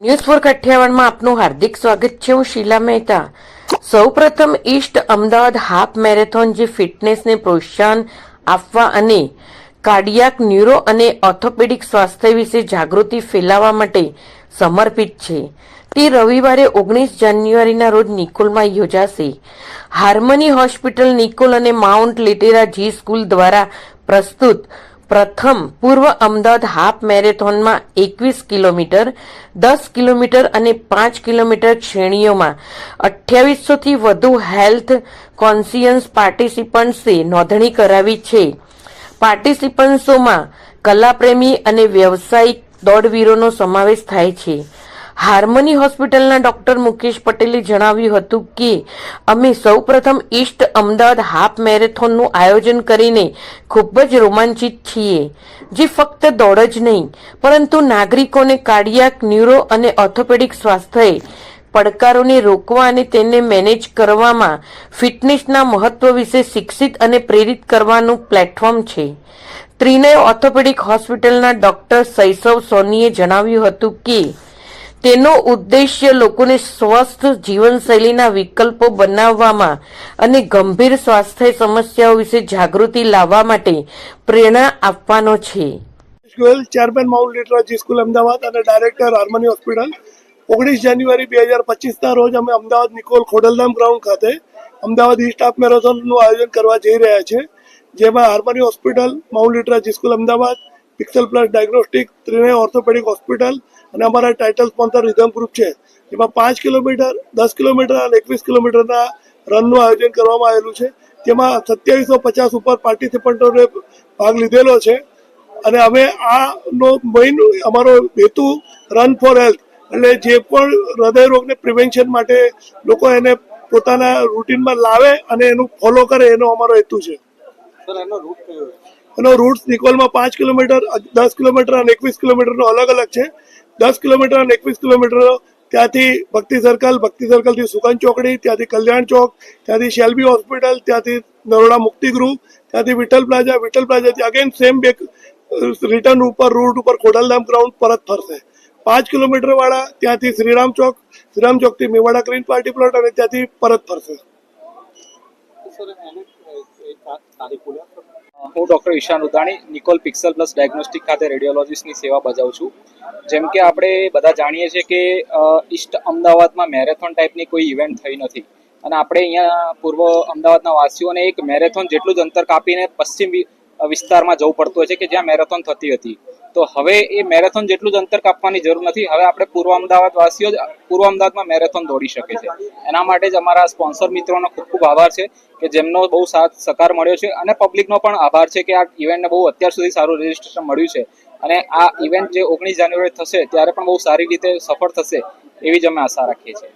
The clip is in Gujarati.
ન્યૂઝ ફોર કઠિયાવાડમાં આપનું હાર્દિક સ્વાગત છે. હું શીલા મહેતા. સૌપ્રથમ ઈસ્ટ અમદાવાદ હાફ મેરેથોન જે ફિટનેસને પ્રોત્સાહન આપવા અને કાર્ડિયાક ન્યુરો અને ઓર્થોપેડિક સ્વાસ્થ્ય વિશે જાગૃતિ ફેલાવવા માટે સમર્પિત છે. તે રવિવારે ઓગણીસ જાન્યુઆરીના રોજ નિકોલમાં યોજાશે. હાર્મની હોસ્પિટલ નિકોલ અને માઉન્ટ લિટેરા જી સ્કૂલ દ્વારા પ્રસ્તુત પ્રથમ પૂર્વ અમદાવાદ હાફ મેરેથોનમાં એકવીસ કિલોમીટર, દસ કિલોમીટર અને પાંચ કિલોમીટર શ્રેણીઓમાં અઠ્યાવીસોથી વધુ હેલ્થ કોન્સિયન્સ પાર્ટિસિપન્ટ્સે નોંધણી કરાવી છે. પાર્ટિસિપન્ટ્સોમાં કલાપ્રેમી અને વ્યવસાયિક દોડવીરોનો સમાવેશ થાય છે. હાર્મની હોસ્પિટલના ડોક્ટર મુકેશ પટેલે જણાવ્યું હતું કે, અમે સૌપ્રથમ ઈસ્ટ અમદાવાદ હાફ મેરેથોનનું આયોજન કરીને ખૂબ જ રોમાંચિત છીએ, જે ફક્ત દોડ જ નહીં, પરંતુ નાગરિકોને કાર્ડિયાક, ન્યુરો અને ઓર્થોપેડિક સ્વાસ્થ્ય પડકારોને રોકવા અને તેને મેનેજ કરવામાં ફિટનેસના મહત્વ વિશે શિક્ષિત અને પ્રેરિત કરવાનું પ્લેટફોર્મ છે. ત્રિનય ઓર્થોપેડિક હોસ્પિટલના ડોક્ટર શૈશવ સોનીએ જણાવ્યું હતું કે તેનો ઉદ્દેશ્ય લોકોને સ્વસ્થ જીવનશૈલીના વિકલ્પો બનાવવામાં અને ગંભીર સ્વાસ્થ્ય સમસ્યાઓ વિશે જાગૃતિ લાવવા માટે પ્રેરણા આપવાનો છે. Goyal chairman Mount Litera Zee school, Ahmedabad અને ડાયરેક્ટર હાર્મની હોસ્પિટલ. ઓગણીસ જાન્યુઆરી બે હજાર પચીસના રોજ અમે અમદાવાદ નિકોલ ખોડલધામ ગ્રાઉન્ડ ખાતે અમદાવાદ ઇસ્ટ હાફ મેરેથોનનું આયોજન કરવા જઈ રહ્યા છે. જેમાં harmony hospital, Mount Litera Zee school, Ahmedabad pixel plus diagnostic Trinay orthopaedic hospital અને અમારા ટાઇટલ સ્પોન્સર રિધમ ગ્રુપ છે. જેમાં પાંચ કિલોમીટર, દસ કિલોમીટર અને એકવીસ કિલોમીટરના રનનું આયોજન કરવામાં આવેલું છે. તેમાં સત્યાવીસો પચાસ ઉપર પાર્ટિસિપન્ટોને ભાગ લીધેલો છે. અને હવે આ નો મેઇન અમારો હેતુ રન ફોર હેલ્થ એટલે જે પણ હૃદય રોગને પ્રિવેન્શન માટે લોકો એને પોતાના રૂટીનમાં લાવે અને એનું ફોલો કરે એનો અમારો હેતુ છે. એનો રૂટ નિકોલમાં પાંચ કિલોમીટર, દસ કિલોમીટર અને એકવીસ કિલોમીટરનો અલગ અલગ છે. દસ કિલોમીટર અને એકવીસ કિલોમીટર ત્યાંથી ભક્તિ સર્કલ ભક્તિ સર્કલથી સુગન ચોકડી, ત્યાંથી કલ્યાણ ચોક, ત્યાંથી શેલ્બી હોસ્પિટલ, ત્યાંથી નરોડા મુક્તિ ગૃહ, ત્યાંથી વિઠ્ઠલ પ્લાઝા. વિઠ્ઠલ પ્લાઝાથી અગેન સેમ બે રિટર્ન ઉપર રૂટ ઉપર ખોડલધામ ગ્રાઉન્ડ પરત ફરશે. પાંચ કિલોમીટર વાળા ત્યાંથી શ્રીરામ ચોક, શ્રીરામ ચોકથી મેવાડા ગ્રીન પાર્ટી પ્લોટ અને ત્યાંથી પરત ફરશે. હું doctor Ishan Udani, Nikol pixel plus diagnostic ખાતે રેડિયોલોજીસ્ટની સેવા બજાવું છું. જેમ કે આપણે બધા જાણીએ છીએ કે ઈસ્ટ અમદાવાદમાં મેરેથોન ટાઈપની કોઈ ઇવેન્ટ થઈ નથી. અને આપણે અહીંયા પૂર્વ અમદાવાદના વાસીઓને એક મેરેથોન જેટલું જ અંતર કાપીને પશ્ચિમ વિસ્તારમાં જવું પડતું હોય છે કે જ્યાં મેરેથોન થતી હતી. તો હવે એ મેરેથોન જેટલું જ અંતર કાપવાની જરૂર નથી. હવે આપણે પૂર્વ અમદાવાદ વાસીઓ જ, પૂર્વ અમદાવાદમાં મેરેથોન દોડી શકે છે. એના માટે જ અમારા સ્પોન્સર મિત્રોનો ખૂબ ખૂબ આભાર છે કે જેમનો બહુ સાથ, સહકાર મળ્યો છે અને પબ્લિકનો પણ આભાર છે કે આ ઇવેન્ટને બહુ અત્યાર સુધી સારું રજીસ્ટ્રેશન મળ્યું છે. અને આ ઇવેન્ટ જે ઓગણીસ જાન્યુઆરી થશે, ત્યારે પણ બહુ સારી રીતે સફળ થશે એવી જ અમે આશા રાખીએ છીએ.